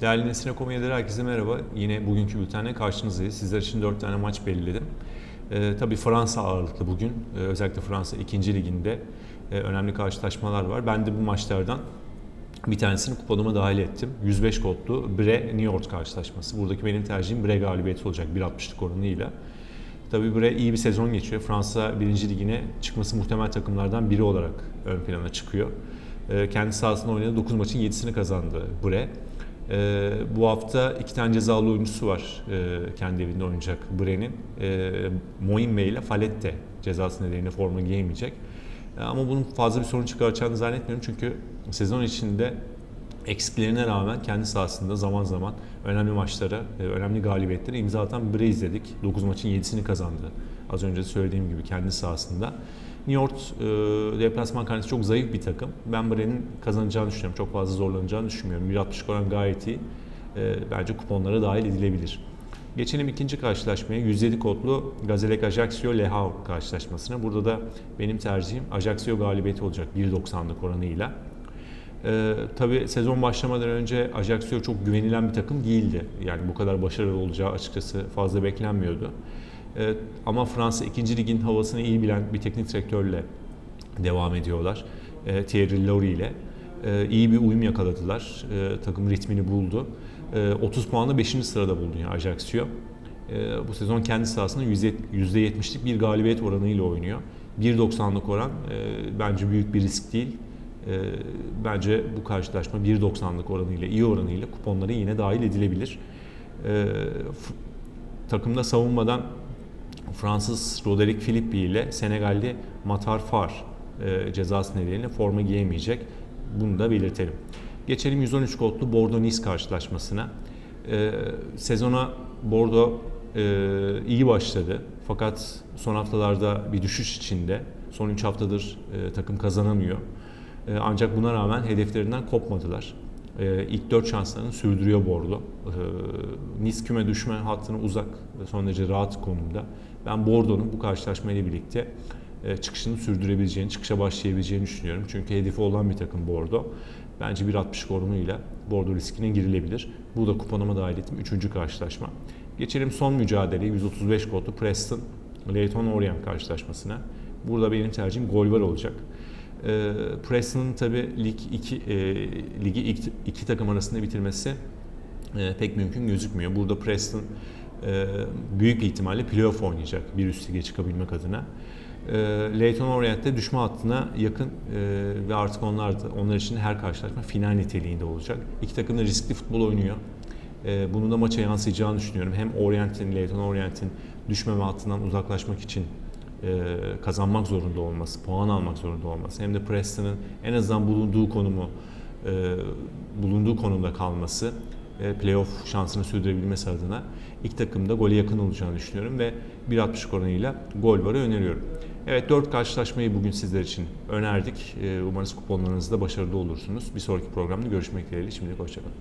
Değerli Nesine Komedileri herkese merhaba. Yine bugünkü bültenle karşınızdayız. Sizler için 4 tane maç belirledim. Ee, tabii Fransa ağırlıklı bugün. Ee, özellikle Fransa 2. liginde e, önemli karşılaşmalar var. Ben de bu maçlardan bir tanesini kuponuma dahil ettim. 105 kodlu Bre York karşılaşması. Buradaki benim tercihim Bre galibiyeti olacak 1.60'lık oranıyla. Tabii Bre iyi bir sezon geçiyor. Fransa 1. ligine çıkması muhtemel takımlardan biri olarak ön plana çıkıyor. Ee, Kendi sahasında oynadığı 9 maçın 7'sini kazandı Bre. Ee, bu hafta iki tane cezalı oyuncusu var e, kendi evinde oynayacak Bre'nin. E, Moinme ile Falette cezası nedeniyle forma giyemeyecek. E, ama bunun fazla bir sorun çıkaracağını zannetmiyorum çünkü sezon içinde eksiklerine rağmen kendi sahasında zaman zaman önemli maçlara, e, önemli galibiyetleri imza atan Bre izledik. 9 maçın 7'sini kazandı. Az önce söylediğim gibi kendi sahasında. York e, deplasman karnesi çok zayıf bir takım. Ben Bre'nin kazanacağını düşünüyorum. Çok fazla zorlanacağını düşünmüyorum. 1.60 oran gayet iyi. E, bence kuponlara dahil edilebilir. Geçelim ikinci karşılaşmaya. 107 kodlu Gazelec Ajaccio Le karşılaşmasına. Burada da benim tercihim Ajaccio galibiyeti olacak 1.90'lık oranıyla. Ee, tabii sezon başlamadan önce Ajaccio çok güvenilen bir takım değildi. Yani bu kadar başarılı olacağı açıkçası fazla beklenmiyordu. Ama Fransa 2. ligin havasını iyi bilen bir teknik direktörle devam ediyorlar. Ee, Thierry Lory ile. Ee, iyi bir uyum yakaladılar. Ee, takım ritmini buldu. Ee, 30 puanla 5. sırada buldu yani Ajaccio. Ee, bu sezon kendi sahasında %70'lik bir galibiyet oranıyla oynuyor. 1.90'lık oran e, bence büyük bir risk değil. E, bence bu karşılaşma 1.90'lık oranıyla, iyi oranıyla kuponlara yine dahil edilebilir. E, takımda savunmadan Fransız Roderick Philippi ile Senegalli Matar Far e, cezası nedeniyle forma giyemeyecek. Bunu da belirtelim. Geçelim 113 kodlu Bordeaux-Nice karşılaşmasına. E, sezona Bordeaux e, iyi başladı. Fakat son haftalarda bir düşüş içinde. Son 3 haftadır e, takım kazanamıyor. E, ancak buna rağmen hedeflerinden kopmadılar. E, ilk 4 şanslarını sürdürüyor Bordeaux. E, Nice küme düşme hattına uzak ve son derece rahat konumda. Ben Bordeaux'un bu karşılaşmayla birlikte e, çıkışını sürdürebileceğini, çıkışa başlayabileceğini düşünüyorum. Çünkü hedefi olan bir takım Bordeaux. Bence 1.60 oranıyla Bordeaux riskine girilebilir. Bu da kuponuma dahil ettim. Üçüncü karşılaşma. Geçelim son mücadele 135 kodlu Preston Leyton Orient karşılaşmasına. Burada benim tercihim gol var olacak. E, Preston'ın tabi lig iki, e, ligi iki, iki takım arasında bitirmesi e, pek mümkün gözükmüyor. Burada Preston e, büyük ihtimalle playoff oynayacak bir üst lige çıkabilmek adına. E, Leyton Orient'te düşme hattına yakın e, ve artık onlar da, onlar için her karşılaşma final niteliğinde olacak. İki takım da riskli futbol oynuyor. E, bunun da maça yansıyacağını düşünüyorum. Hem Orient'in, Leyton Orient'in düşmeme hattından uzaklaşmak için e, kazanmak zorunda olması, puan almak zorunda olması hem de Preston'ın en azından bulunduğu konumu e, bulunduğu konumda kalması e, playoff şansını sürdürebilmesi adına ilk takımda gole yakın olacağını düşünüyorum ve 1.60 oranıyla gol varı öneriyorum. Evet 4 karşılaşmayı bugün sizler için önerdik. E, umarız kuponlarınızda başarılı olursunuz. Bir sonraki programda görüşmek dileğiyle. Şimdilik hoşçakalın.